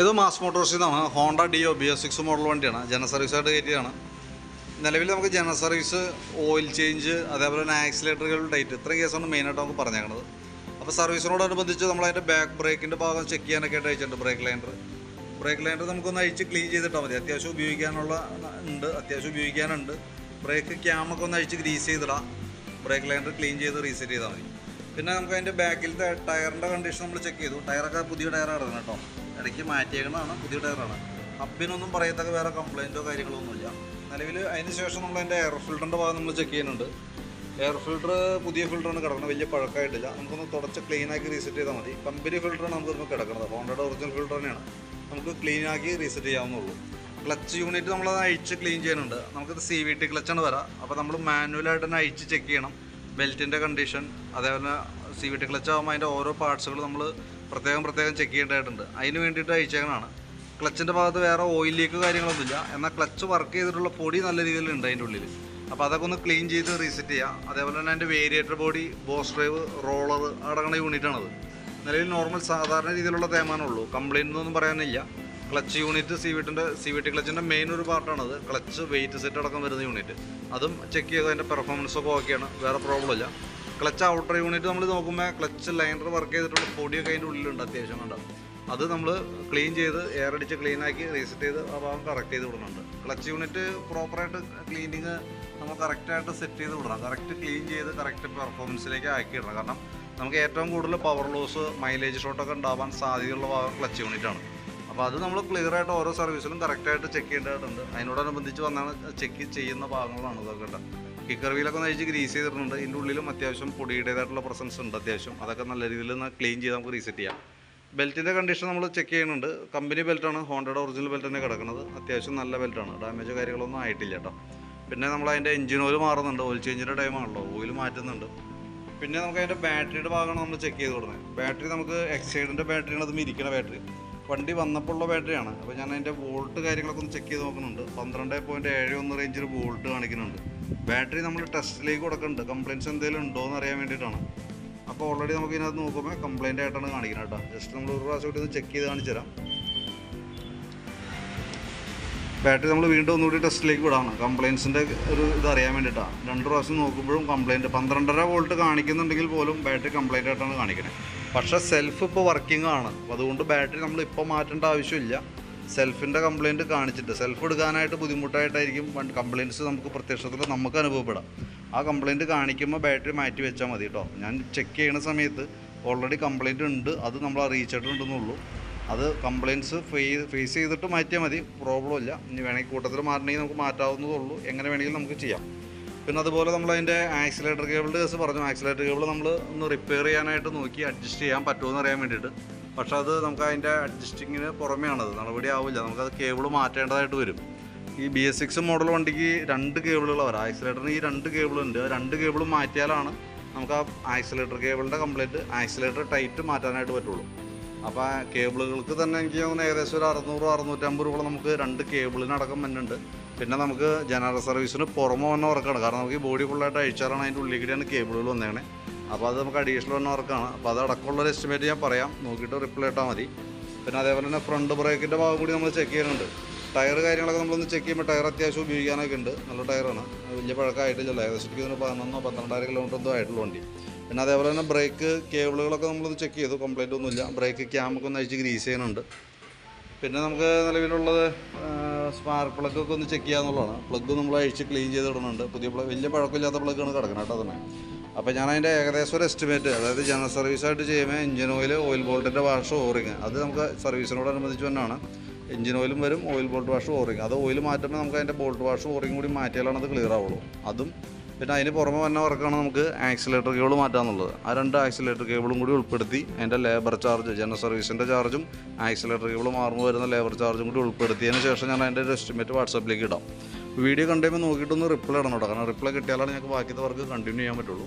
ഇത് മാസ് മോട്ടോഴ്സിൽ നിന്നാണ് Honda Dio B S six model വണ്ടിയാണ്. ജന സർവീസായിട്ട് കയറ്റിയതാണ്. നിലവിൽ നമുക്ക് ജനറൽ സർവീസ് ഓയിൽ ചേഞ്ച് അതേപോലെ തന്നെ ആക്സിലേറ്ററുകൾ ഡേറ്റ് ഇത്രയും കേസാണ് മെയിനായിട്ട് നമുക്ക് പറഞ്ഞേക്കണത്. അപ്പോൾ സർവീസിനോടനുബന്ധിച്ച് നമ്മൾ അതിന്റെ ബാക്ക് ബ്രേക്കിന്റെ ഭാഗം ചെക്ക് ചെയ്യാനൊക്കെ ആയിട്ട് അയച്ചിട്ടുണ്ട് ബ്രേക്ക് ലൈൻഡർ ബ്രേക്ക് ലൈൻഡർ നമുക്കൊന്ന് അഴിച്ച് ക്ലീൻ ചെയ്തിട്ടാൽ മതി. അത്യാവശ്യം ഉപയോഗിക്കാനുള്ള ഉണ്ട് അത്യാവശ്യം ഉപയോഗിക്കാനുണ്ട്. ബ്രേക്ക് ക്യാമൊക്കെ ഒന്ന് അഴിച്ച് ഗ്രീസ് ചെയ്തിടാം. ബ്രേക്ക് ലൈൻഡർ ക്ലീൻ ചെയ്ത് റീസെറ്റ് ചെയ്താൽ മതി. പിന്നെ നമുക്ക് അതിന്റെ ബാക്കിലത്തെ ടയറിന്റെ കണ്ടീഷൻ നമ്മൾ ചെക്ക് ചെയ്തു. ടയറൊക്കെ പുതിയ ടയറാണ് ഇടുന്നത് കേട്ടോ. ഇടയ്ക്ക് മാറ്റിയേക്കണതാണ് പുതിയ ടയറാണ്. ഹബിനൊന്നും പറയത്തക്ക വേറെ കംപ്ലൈന്റോ കാര്യങ്ങളോ ഒന്നുമില്ല നിലവിൽ അതിന് ശേഷം നമ്മൾ അതിന്റെ എയർ ഫിൽറ്ററിന്റെ ഭാഗം നമ്മൾ ചെക്ക് ചെയ്യുന്നുണ്ട്. എയർ ഫിൽറ്റർ പുതിയ ഫിൽറ്ററാണ് കിടക്കുന്നത് വലിയ പഴക്കമായിട്ടില്ല. നമുക്കൊന്ന് തുടച്ച് ക്ലീൻ ആക്കി റീസെറ്റ് ചെയ്താൽ മതി. കമ്പനി ഫിൽറ്ററാണ് നമുക്ക് കിടക്കുന്നത്. ഹോണ്ടയുടെ ഒറിജിനൽ ഫിൽറ്റർ തന്നെയാണ്. നമുക്ക് ക്ലീൻ ആക്കി റീസെറ്റ് ചെയ്യാവുന്നുള്ളൂ. ക്ലച്ച് യൂണിറ്റ് നമ്മളത് അഴിച്ച് ക്ലീൻ ചെയ്യുന്നുണ്ട്. നമുക്കിത് സി വി ടി ക്ലച്ചാണ് വരാം. അപ്പോൾ നമ്മൾ മാനുവലായിട്ട് തന്നെ അഴിച്ച് ചെക്ക് ചെയ്യണം. ബെൽറ്റിന്റെ കണ്ടീഷൻ അതേപോലെ സി വി ടി ക്ലച്ച് ആകുമ്പോൾ അതിന്റെ ഓരോ പാർട്സുകൾ നമ്മൾ പ്രത്യേകം പ്രത്യേകം ചെക്ക് ചെയ്യേണ്ടതായിട്ടുണ്ട്. അതിന് വേണ്ടിയിട്ട് അയച്ചേക്കണാണ് ക്ലച്ചിന്റെ ഭാഗത്ത് വേറെ ഓയിൽ ലീക്ക് കാര്യങ്ങളൊന്നുമില്ല. എന്നാൽ ക്ലച്ച് വർക്ക് ചെയ്തിട്ടുള്ള പൊടി നല്ല രീതിയിലുണ്ട് അതിന്റെ ഉള്ളിൽ അപ്പോൾ അതൊക്കെ ഒന്ന് ക്ലീൻ ചെയ്ത് റീസെറ്റ് ചെയ്യുക അതേപോലെ തന്നെ അതിന്റെ variator body boss drive roller അടങ്ങുന്ന യൂണിറ്റാണത് നിലവിൽ നോർമൽ സാധാരണ രീതിയിലുള്ള തേമാനമുള്ളൂ കംപ്ലൈന്റ് ഒന്നും പറയാനില്ല. ക്ലച്ച് യൂണിറ്റ് സി വിട്ടിന്റെ സി വി ടി ക്ലച്ചിന്റെ മെയിൻ ഒരു പാർട്ടാണത് ക്ലച്ച് വെയിറ്റ് സെറ്റ് അടക്കം വരുന്ന യൂണിറ്റ് അതും ചെക്ക് ചെയ്ത് അതിന്റെ പെർഫോമൻസ് ഒക്കെ ഓക്കെയാണ് വേറെ പ്രോബ്ലം ഇല്ല. ക്ലച്ച് ഔട്ടർ യൂണിറ്റ് നമ്മൾ നോക്കുമ്പോൾ ക്ലച്ച് ലൈനർ വർക്ക് ചെയ്തിട്ടുള്ള പൊടിയൊക്കെ അതിന്റെ ഉള്ളിലുണ്ട് അത്യാവശ്യം കണ്ട. അത് നമ്മൾ ക്ലീൻ ചെയ്ത് എയർ അടിച്ച് ക്ലീൻ ആക്കി റീസെറ്റ് ചെയ്ത് ആ ഭാഗം കറക്റ്റ് ചെയ്ത് വിടുന്നുണ്ട്. ക്ലച്ച് യൂണിറ്റ് പ്രോപ്പറായിട്ട് ക്ലീനിങ് നമ്മൾ കറക്റ്റായിട്ട് സെറ്റ് ചെയ്ത് വിടണം. കറക്റ്റ് ക്ലീൻ ചെയ്ത് കറക്റ്റ് പെർഫോമൻസിലേക്ക് ആക്കി ഇടണം. കാരണം നമുക്ക് ഏറ്റവും കൂടുതൽ പവർ ലോസ് മൈലേജ് ഷോട്ടൊക്കെ ഉണ്ടാവാൻ സാധ്യതയുള്ള ഭാഗം ക്ലച്ച് യൂണിറ്റാണ് അപ്പോൾ അത് നമ്മൾ ക്ലിയർ ആയിട്ട് ഓരോ സർവീസിലും കറക്റ്റായിട്ട് ചെക്ക് ചെയ്യേണ്ടതായിട്ടുണ്ട് അതിനോടനുബന്ധിച്ച് വന്നാണ് ചെക്ക് ചെയ്യുന്ന ഭാഗങ്ങളാണ് ഇതൊക്കെ കിക്കർ വീലൊക്കെ ഒന്ന് അഴിച്ച് ഗ്രീസ് ചെയ്തിട്ടുണ്ട്. ഇതിന്റെ ഉള്ളിലും അത്യാവശ്യം പൊടിയുടേതായിട്ടുള്ള പ്രസൻസ് ഉണ്ട് അത്യാവശ്യം. അതൊക്കെ നല്ല രീതിയിൽ ഒന്ന് ക്ലീൻ ചെയ്ത് നമുക്ക് റീസെറ്റ് ചെയ്യാം. ബെൽറ്റിന്റെ കണ്ടീഷൻ നമ്മൾ ചെക്ക് ചെയ്യുന്നുണ്ട്. കമ്പനി ബെൽറ്റാണ് ഹോണ്ടയുടെ ഒറിജിനൽ ബെൽറ്റ് തന്നെ കിടക്കുന്നത്. അത്യാവശ്യം നല്ല ബെൽറ്റാണ് ഡാമേജ് കാര്യങ്ങളൊന്നും ആയിട്ടില്ല കേട്ടോ. പിന്നെ നമ്മൾ അതിന്റെ എഞ്ചിൻ ഓയിൽ മാറുന്നുണ്ട്. ഓയിൽ ചേഞ്ചിന്റെ ടൈമാണല്ലോ ഓയിൽ മാറ്റുന്നുണ്ട്. പിന്നെ നമുക്ക് അതിന്റെ ബാറ്ററിയുടെ ഭാഗമാണ് നമ്മൾ ചെക്ക് ചെയ്ത് കൊടുക്കുന്നത്. ബാറ്ററി നമുക്ക് എക്സൈഡിന്റെ ബാറ്ററിയാണ് അത് ഇരിക്കുന്ന ബാറ്ററി വണ്ടി വന്നപ്പോൾ ഉള്ള ബാറ്ററിയാണ് അപ്പോൾ ഞാൻ അതിന്റെ വോൾട്ട് കാര്യങ്ങളൊക്കെ ഒന്ന് ചെക്ക് ചെയ്ത് നോക്കുന്നുണ്ട്. പന്ത്രണ്ട് പോയിന്റ് ഏഴ് ഒന്ന് റേഞ്ചിൽ വോൾട്ട് കാണിക്കുന്നുണ്ട്. ബാറ്ററി നമ്മൾ ടെസ്റ്റിലേക്ക് കൊടുക്കുന്നുണ്ട്. കംപ്ലയിന്റ്സ് എന്തെങ്കിലും ഉണ്ടോ എന്ന് അറിയാൻ വേണ്ടിയിട്ടാണ്. അപ്പോൾ ഓൾറെഡി നമുക്ക് ഇതിനകത്ത് നോക്കുമ്പോൾ കംപ്ലയിന്റ് ആയിട്ടാണ് കാണിക്കുന്നത് കേട്ടോ. ജസ്റ്റ് നമ്മൾ ഒരു പ്രാവശ്യം കൂടി ഒന്ന് ചെക്ക് ചെയ്ത് കാണിച്ചു തരാം. ബാറ്ററി നമ്മൾ വീണ്ടും ഒന്നുകൂടി ടെസ്റ്റിലേക്ക് വിടാണ്. കംപ്ലയിൻസിന്റെ ഒരു ഇത് അറിയാൻ വേണ്ടിയിട്ടാണ് രണ്ട് പ്രാവശ്യം നോക്കുമ്പോഴും കംപ്ലയിന്റ് പന്ത്രണ്ടര വോൾട്ട് കാണിക്കുന്നുണ്ടെങ്കിൽ പോലും ബാറ്ററി കംപ്ലയിന്റ് ആയിട്ടാണ് കാണിക്കുന്നത്. പക്ഷേ സെൽഫ് ഇപ്പോൾ വർക്കിംഗ് ആണ്. അപ്പോൾ അതുകൊണ്ട് ബാറ്ററി നമ്മൾ ഇപ്പോൾ മാറ്റേണ്ട ആവശ്യമില്ല. സെൽഫിന്റെ കംപ്ലയിന്റ് കാണിച്ചിട്ട് സെൽഫ് എടുക്കാനായിട്ട് ബുദ്ധിമുട്ടായിട്ടായിരിക്കും കംപ്ലയിന്റ്സ് നമുക്ക് പ്രത്യക്ഷത്തിൽ നമുക്ക് അനുഭവപ്പെടാം. ആ കംപ്ലയിന്റ് കാണിക്കുമ്പോൾ ബാറ്ററി മാറ്റി വെച്ചാൽ മതി കേട്ടോ ഞാൻ ചെക്ക് ചെയ്യുന്ന സമയത്ത് ഓൾറെഡി കംപ്ലയിന്റ് ഉണ്ട്. അത് നമ്മൾ അറിയിച്ചിട്ടുണ്ടെന്നുള്ളൂ. അത് കംപ്ലയിന്റ്സ് ഫേസ് ചെയ്തിട്ട് മാറ്റിയാൽ മതി. പ്രോബ്ലം ഇല്ല. ഇനി വേണമെങ്കിൽ കൂട്ടത്തിൽ മാറണമെങ്കിൽ നമുക്ക് മാറ്റാവുന്നതേ ഉള്ളൂ. എങ്ങനെ വേണമെങ്കിലും നമുക്ക് ചെയ്യാം. പിന്നെ അതുപോലെ നമ്മൾ അതിന്റെ ആക്സിലേറ്റർ കേബിൾസ് കേസ് പറഞ്ഞു. ആക്സിലേറ്റർ കേബിൾ നമ്മൾ ഒന്ന് റിപ്പയർ ചെയ്യാനായിട്ട് നോക്കി അഡ്ജസ്റ്റ് ചെയ്യാൻ പറ്റുമോ എന്ന് അറിയാൻ വേണ്ടിയിട്ട്. പക്ഷെ അത് നമുക്ക് അതിന്റെ അഡ്ജസ്റ്റിങ്ങിന് പുറമെയാണത്. നടപടി ആവില്ല. നമുക്കത് കേബിൾ മാറ്റേണ്ടതായിട്ട് വരും. ഈ ബി എസ് സിക്സ് മോഡൽ വണ്ടിക്ക് രണ്ട് കേബിളുകൾ വരാം. ആക്സിലേറ്ററിന് ഈ രണ്ട് കേബിളുണ്ട് രണ്ട് കേബിളും മാറ്റിയാലാണ് നമുക്ക് ആ ആക്സിലേറ്റർ കേബിളിന്റെ കംപ്ലീറ്റ് ആക്സിലേറ്റർ ടൈറ്റ് മാറ്റാനായിട്ട് പറ്റുള്ളൂ. അപ്പോൾ കേബിളുകൾക്ക് തന്നെ എനിക്ക് ഏകദേശം ഒരു അറുന്നൂറ് അറുന്നൂറ്റമ്പത് രൂപ നമുക്ക് രണ്ട് കേബിളിനടക്കം വരുന്നുണ്ട് പിന്നെ നമുക്ക് ജനറൽ സർവീസിന് പുറമെ വന്ന വർക്കാണ്. കാരണം നമുക്ക് ഈ ബോഡി ഫുള്ളായിട്ട് അഴിച്ചാറാണ് അതിന്റെ ഉള്ളിൽ കൂടിയാണ് കേബിളുകൾ വന്നേക്കണേ. അപ്പോൾ അത് നമുക്ക് അഡീഷണൽ വന്ന വർക്കാണ്. അപ്പോൾ അത് അടക്കമുള്ള ഒരു എസ്റ്റിമേറ്റ് ഞാൻ പറയാം. നോക്കിയിട്ട് റിപ്ലൈ ഇട്ടാൽ മതി. പിന്നെ അതേപോലെ തന്നെ ഫ്രണ്ട് ബ്രേക്കിന്റെ ഭാഗം കൂടി നമ്മൾ ചെക്ക് ചെയ്യുന്നുണ്ട്. ടയർ കാര്യങ്ങളൊക്കെ നമ്മളൊന്ന് ചെക്ക് ചെയ്യുമ്പോൾ ടയർ അത്യാവശ്യം ഉപയോഗിക്കാനൊക്കെ ഉണ്ട്. നല്ല ടയറാണ് വലിയ പഴക്കമായിട്ടില്ല ഏകദേശം തോന്നുന്നു പതിനൊന്നോ പന്ത്രണ്ടായിരം കിലോമീറ്റർ എന്തോ ആയിട്ടുള്ള വണ്ടി. പിന്നെ അതേപോലെ തന്നെ ബ്രേക്ക് കേബിളുകളൊക്കെ നമ്മളൊന്ന് ചെക്ക് ചെയ്തു. കംപ്ലൈന്റ് ഒന്നുമില്ല. ബ്രേക്ക് ക്യാമൊക്കെ ഒന്ന് അഴിച്ച് ഗ്രീസ് ചെയ്യുന്നുണ്ട്. പിന്നെ നമുക്ക് നിലവിലുള്ളത് സ്പാർക്ക് പ്ലഗ് ഒക്കെ ഒന്ന് ചെക്ക് ചെയ്യാന്നുള്ളതാണ് പ്ലഗ് നമ്മൾ അഴിച്ച് ക്ലീൻ ചെയ്ത് ഇടുന്നുണ്ട്. പുതിയ പ്ലഗ് വലിയ പഴക്കമില്ലാത്ത പ്ലഗാണ് കിടക്കുന്നത് കേട്ടോ തന്നെ അപ്പോൾ ഞാൻ അതിന്റെ ഏകദേശം ഒരു എസ്റ്റിമേറ്റ് അതായത് ജനറൽ സർവീസായിട്ട് ചെയ്യുമ്പോൾ എഞ്ചിൻ ഓയിൽ ഓയിൽ ബോൾട്ടിന്റെ വാഷ് ഓറിങ് അത് നമുക്ക് സർവീസിനോടനുബന്ധിച്ച് തന്നെയാണ്. എഞ്ചിൻ ഓയിലും വരും oil bolt wash O ring അത് ഓയിൽ മാറ്റുമ്പോൾ നമുക്ക് അതിന്റെ ബോൾട്ട് വാഷ് ഓറിങ് കൂടി മാറ്റിയാലാണ് അത് ക്ലിയർ ആവുള്ളൂ. അതും പിന്നെ അതിന് പുറമെ വന്ന വർക്കാണ് നമുക്ക് ആക്സിലേറ്റർ കേബിൾ മാറ്റാന്നുള്ളത്. ആ രണ്ട് ആക്സിലേറ്റർ കേബിളും കൂടി ഉൾപ്പെടുത്തി അതിന്റെ ലേബർ ചാർജ് ജനറൽ സർവീസിന്റെ ചാർജും ആക്സിലേറ്റർ കേബിൾ മാറുമ്പോൾ വരുന്ന ലേബർ ചാർജും കൂടി ഉൾപ്പെടുത്തിയതിന് ശേഷം ഞാൻ അതിന്റെ ഒരു എസ്റ്റിമേറ്റ് വാട്സാപ്പിലേക്ക് ഇടാം. വീഡിയോ കണ്ടുമ്പോൾ നോക്കിയിട്ടൊന്ന് റിപ്ലൈ ഇടണം കേട്ടോ. കാരണം റിപ്ലൈ കിട്ടിയാലാണ് ഞങ്ങൾക്ക് ബാക്കിയത്തെ വർക്ക് കണ്ടിന്യൂ ചെയ്യാൻ പറ്റുള്ളൂ.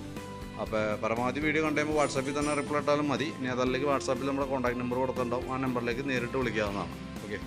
അപ്പോൾ പരമാവധി വീഡിയോ കണ്ടുമ്പോൾ വാട്സാപ്പിൽ തന്നെ റിപ്ലൈ ഇട്ടാലും മതി. ഇനി അതല്ലെങ്കിൽ വാട്സാപ്പിൽ നമ്മുടെ കോൺടാക്ട് നമ്പർ കൊടുത്തിട്ടുണ്ടാവും. ആ നമ്പറിലേക്ക് നേരിട്ട് വിളിക്കാവുന്നതാണ്. ഓക്കെ